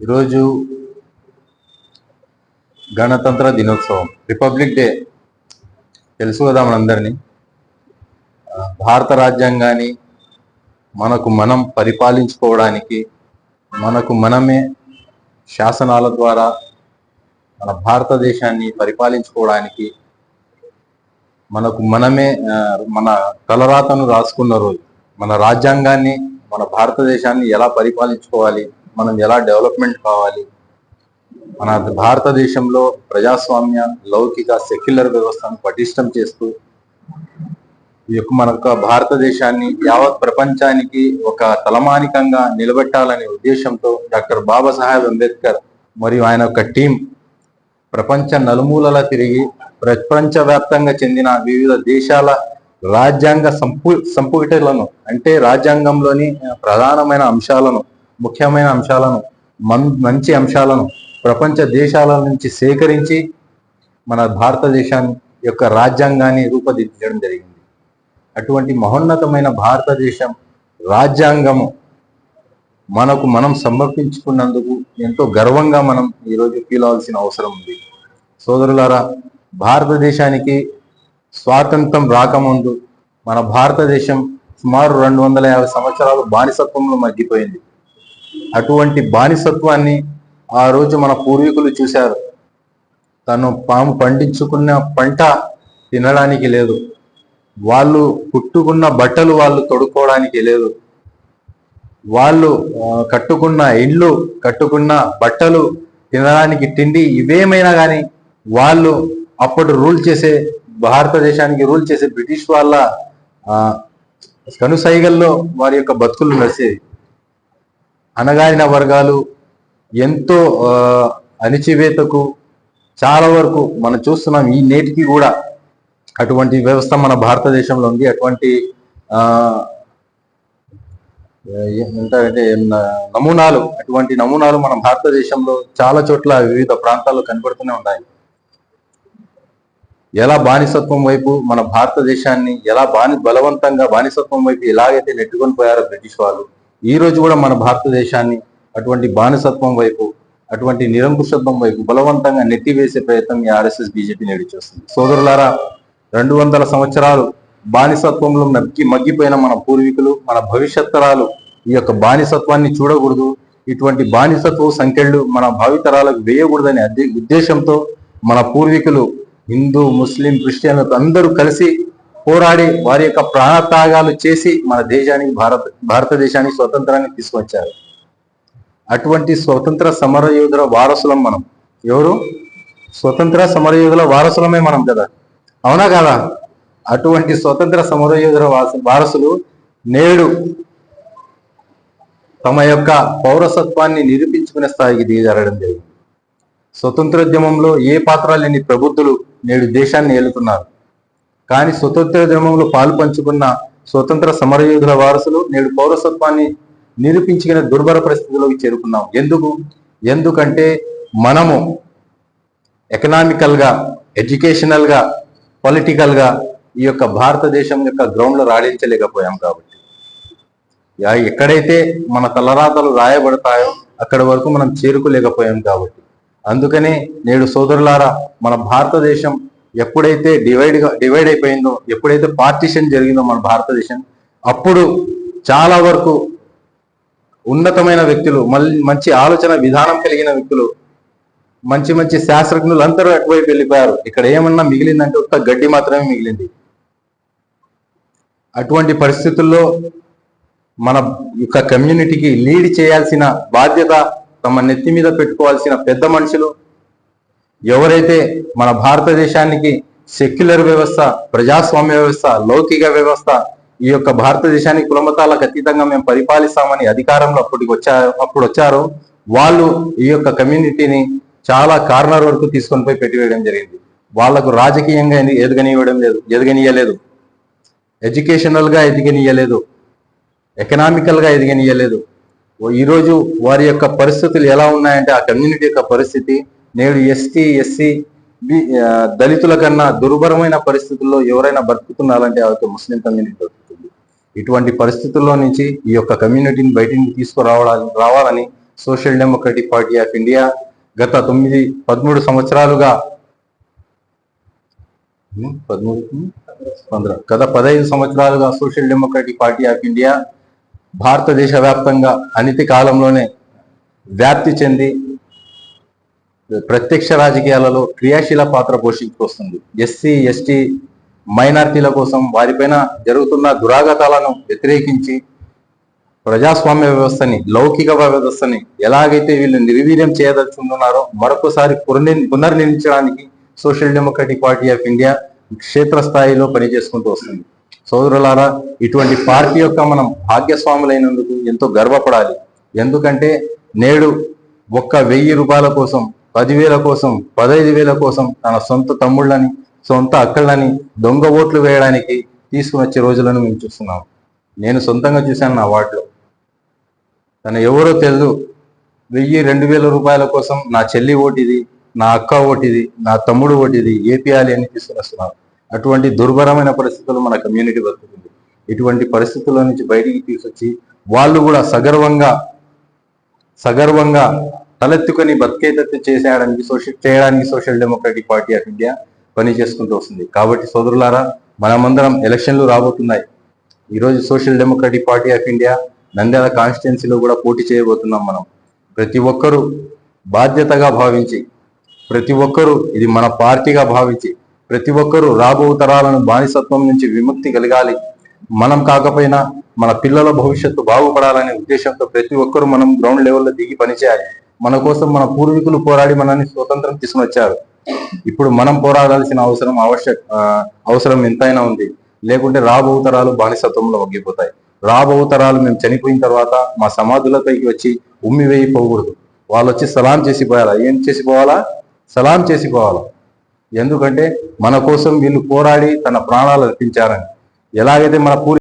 ఈరోజు గణతంత్ర దినోత్సవం రిపబ్లిక్ డే తెలుసు కదా మనందరినీ. భారత రాజ్యాంగాన్ని మనకు మనం పరిపాలించుకోవడానికి మనకు మనమే శాసనాల ద్వారా మన భారతదేశాన్ని పరిపాలించుకోవడానికి మనకు మనమే మన తలరాతను రాసుకున్న రోజు మన రాజ్యాంగాన్ని మన భారతదేశాన్ని ఎలా పరిపాలించుకోవాలి మనం ఎలా డెవలప్మెంట్ కావాలి? మన భారతదేశంలో ప్రజాస్వామ్య లౌకిక సెక్యులర్ వ్యవస్థను పటిష్టం చేస్తూ ఈ యొక్క మన యొక్క భారతదేశాన్ని యావత్ ప్రపంచానికి ఒక తలమానికంగా నిలబెట్టాలనే ఉద్దేశంతో డాక్టర్ బాబాసాహెబ్ అంబేద్కర్ మరియు ఆయన యొక్క టీం ప్రపంచ నలుమూలలా తిరిగి ప్రపంచవ్యాప్తంగా చెందిన వివిధ దేశాల రాజ్యాంగ సంపు సంపుటలను అంటే రాజ్యాంగంలోని ప్రధానమైన అంశాలను ముఖ్యమైన అంశాలను మంచి అంశాలను ప్రపంచ దేశాల నుంచి సేకరించి మన భారతదేశాన్ని యొక్క రాజ్యాంగాన్ని రూపొందించడం జరిగింది. అటువంటి మహోన్నతమైన భారతదేశం రాజ్యాంగము మనకు మనం సమర్పించుకున్నందుకు ఎంతో గర్వంగా మనం ఈరోజు ఫీల్ అవ్వాల్సిన అవసరం ఉంది. సోదరులారా భారతదేశానికి స్వాతంత్రం రాకముందు మన భారతదేశం సుమారు రెండు వందల యాభై సంవత్సరాలు బానిసత్వంలో మగ్గిపోయింది. అటువంటి బానిసత్వాన్ని ఆ రోజు మన పూర్వీకులు చూశారు. తను పాము పండించుకున్న పంట తినడానికి లేదు. వాళ్ళు కుట్టుకున్న బట్టలు వాళ్ళు తొడుక్కోవడానికి లేదు. వాళ్ళు కట్టుకున్న ఇళ్ళు కట్టుకున్న బట్టలు తినడానికి తిండి ఇవేమైనా కానీ వాళ్ళు అప్పుడు రూల్ చేసే భారతదేశానికి రూల్ చేసే బ్రిటిష్ వాళ్ళ కనుసైగల్లో వారి యొక్క బతుకులు నడిచేది అనగారిన వర్గాలు ఎంతో అణిచివేతకు చాలా వరకు మనం చూస్తున్నాం ఈ నేటికి కూడా అటువంటి వ్యవస్థ మన భారతదేశంలో ఉంది. అటువంటి ఆ ఏంటంటే నమూనాలు అటువంటి నమూనాలు మన భారతదేశంలో చాలా చోట్ల వివిధ ప్రాంతాల్లో కనబడుతూనే ఉన్నాయి. ఎలా బానిసత్వం వైపు మన భారతదేశాన్ని ఎలా బాని బలవంతంగా బానిసత్వం వైపు ఎలాగైతే నెట్టుకొని పోయారో బ్రిటిష్ వాళ్ళు ఈ రోజు కూడా మన భారతదేశాన్ని అటువంటి బానిసత్వం వైపు అటువంటి నిరంకుశత్వం వైపు బలవంతంగా నెట్టివేసే ప్రయత్నం ఈ ఆర్ఎస్ఎస్ బీజేపీ నేడు చేస్తుంది. సోదరులారా రెండు వందల సంవత్సరాలు బానిసత్వంలో నక్కి మగ్గిపోయిన మన పూర్వీకులు మన భవిష్యత్ తరాలు ఈ యొక్క బానిసత్వాన్ని చూడకూడదు. ఇటువంటి బానిసత్వ సంఖ్యలు మన భావితరాలకు వేయకూడదనే ఉద్దేశంతో మన పూర్వీకులు హిందూ ముస్లిం క్రిస్టియన్లు అందరూ కలిసి పోరాడి వారి యొక్క ప్రాణత్యాగాలు చేసి మన దేశానికి భారత భారతదేశానికి స్వతంత్రాన్ని తీసుకొచ్చారు. అటువంటి స్వతంత్ర సమరయోధుల వారసులం మనం. ఎవరు? స్వతంత్ర సమరయోధుల వారసులమే మనం కదా. అవునా కదా? అటువంటి స్వతంత్ర సమరయోధుల వారసు- వారసులు నేడు తమ యొక్క పౌరసత్వాన్ని నిరూపించుకునే స్థాయికి దిగజారడం జరిగింది. స్వతంత్రోద్యమంలో ఏ పాత్ర లేని ప్రబుద్ధులు నేడు దేశాన్ని ఏలుతున్నారు. కానీ స్వతంత్రోద్యమంలో పాలు పంచుకున్న స్వతంత్ర సమరయోధుల వారసులు నేడు పౌరసత్వాన్ని నిరూపించుకునే దుర్భర పరిస్థితిలోకి చేరుకున్నాం. ఎందుకు? ఎందుకంటే మనము ఎకనామికల్గా ఎడ్యుకేషనల్గా పొలిటికల్గా ఈ యొక్క భారతదేశం యొక్క గ్రౌండ్లో రాణించలేకపోయాం కాబట్టి. యా ఎక్కడైతే మన తలరాతలు రాయబడతాయో అక్కడ వరకు మనం చేరుకోలేకపోయాం కాబట్టి. అందుకనే నేడు సోదరులారా మన భారతదేశం ఎప్పుడైతే డివైడ్ డివైడ్ అయిపోయిందో ఎప్పుడైతే పార్టీషన్ జరిగిందో మన భారతదేశం అప్పుడు చాలా వరకు ఉన్నతమైన వ్యక్తులు మళ్ళీ మంచి ఆలోచన విధానం కలిగిన వ్యక్తులు మంచి మంచి శాస్త్రజ్ఞులు అందరూ అటువైపు వెళ్ళిపోయారు. ఇక్కడ ఏమన్నా మిగిలిందంటే ఒక్క గడ్డి మాత్రమే మిగిలింది. అటువంటి పరిస్థితుల్లో మన యొక్క కమ్యూనిటీకి లీడ్ చేయాల్సిన బాధ్యత తమ నెత్తి మీద పెట్టుకోవాల్సిన పెద్ద మనుషులు ఎవరైతే మన భారతదేశానికి సెక్యులర్ వ్యవస్థ ప్రజాస్వామ్య వ్యవస్థ లౌకిక వ్యవస్థ ఈ యొక్క భారతదేశానికి కులమతాలకు అతీతంగా మేము పరిపాలిస్తామని అధికారంలో అప్పటికి వచ్చా అప్పుడు వచ్చారో వాళ్ళు ఈ యొక్క కమ్యూనిటీని చాలా కార్నర్ వరకు తీసుకొని పోయి పెట్టివేయడం జరిగింది. వాళ్ళకు రాజకీయంగా ఎదగనివ్వడం లేదు ఎదగనీయలేదు. ఎడ్యుకేషనల్గా ఎదిగనీయలేదు. ఎకనామికల్గా ఎకనామికల్ ఎదగనీయలేదు ఈరోజు వారి యొక్క పరిస్థితులు ఎలా ఉన్నాయంటే ఆ కమ్యూనిటీ యొక్క పరిస్థితి నేడు ఎస్టీ ఎస్సీ దళితుల కన్నా దుర్భరమైన పరిస్థితుల్లో ఎవరైనా బతుకుతున్నారంటే ఆ యొక్క ముస్లిం కమ్యూనిటీ బ్రతుకుతుంది ఇటువంటి పరిస్థితుల్లో నుంచి ఈ యొక్క కమ్యూనిటీని బయటికి తీసుకురావడానికి రావాలని Social Democratic Party of India గత తొమ్మిది పదమూడు సంవత్సరాలుగా పదమూడు పంద్ర- గత పదహైదు సంవత్సరాలుగా Social Democratic Party of India భారతదేశ వ్యాప్తంగా అనితి కాలంలోనే వ్యాప్తి చెంది ప్రత్యక్ష రాజకీయాలలో క్రియాశీల పాత్ర పోషించుకొస్తుంది. ఎస్సీ ఎస్టీ మైనార్టీల కోసం వారిపైన జరుగుతున్న దురాగతాలను వ్యతిరేకించి ప్రజాస్వామ్య వ్యవస్థని లౌకిక వ్యవస్థని ఎలాగైతే వీళ్ళు నిర్వీర్యం చేయదలుచుకున్నారో మరొకసారి పునర్ని- పునర్నిర్మించడానికి Social Democratic Party of India క్షేత్రస్థాయిలో పనిచేసుకుంటూ వస్తుంది. సోదరులారా ఇటువంటి పార్టీ యొక్క మనం భాగ్యస్వాములైనందుకు ఎంతో గర్వపడాలి. ఎందుకంటే నేడు ఒక్క వెయ్యి రూపాయల కోసం పదివేల కోసం పదహైదు వేల కోసం తన సొంత తమ్ముళ్ళని సొంత అక్కళ్ళని దొంగ ఓట్లు వేయడానికి తీసుకుని వచ్చే రోజులను మేము చూస్తున్నాం. నేను సొంతంగా చూశాను నా వార్డులో. తను ఎవరో తెలియదు వెయ్యి రెండు వేల రూపాయల కోసం నా చెల్లి ఓటిది నా అక్క ఓటిది నా తమ్ముడు ఓటిది ఏపీఆలి అని తీసుకుని వస్తున్నారు అటువంటి దుర్భరమైన పరిస్థితులు మన కమ్యూనిటీ బతుకుతుంది ఇటువంటి పరిస్థితుల నుంచి బయటికి తీసుకొచ్చి వాళ్ళు కూడా సగర్వంగా సగర్వంగా తలెత్తుకొని బతికేటట్టు చేసేయడానికి సోషల్ చేయడానికి Social Democratic Party of India పని చేసుకుంటూ వస్తుంది. కాబట్టి సోదరులారా మనమందరం ఎలక్షన్లు రాబోతున్నాయి. ఈరోజు Social Democratic Party of India Nandyal కాన్స్టిట్యున్సీలో కూడా పోటీ చేయబోతున్నాం మనం. ప్రతి ఒక్కరూ బాధ్యతగా భావించి ప్రతి ఒక్కరూ ఇది మన పార్టీగా భావించి ప్రతి ఒక్కరూ రాబో తరాలను బానిసత్వం నుంచి విముక్తి కలగాలి. మనం కాకపోయినా మన పిల్లల భవిష్యత్తు బాగుపడాలనే ఉద్దేశంతో ప్రతి ఒక్కరూ మనం గ్రౌండ్ లెవెల్లో దిగి పనిచేయాలి. మన కోసం మన పూర్వీకులు పోరాడి మనల్ని స్వతంత్రం తీసుకుని వచ్చారు. ఇప్పుడు మనం పోరాడాల్సిన అవసరం ఆవశ్యక అవసరం ఎంతైనా ఉంది. లేకుంటే రాబో తరాలు బానిసత్వంలో ఒగ్గిపోతాయి. రాబో తరాలు మేము చనిపోయిన తర్వాత మా సమాధులపైకి వచ్చి ఉమ్మి వేయిపోకూడదు వాళ్ళు వచ్చి సలాం చేసిపోయాలా ఏం చేసి పోవాలా? సలాం చేసి పోవాలా? ఎందుకంటే మన కోసం వీళ్ళు పోరాడి తన ప్రాణాలు అర్పించారని. ఎలాగైతే మన పూర్వీ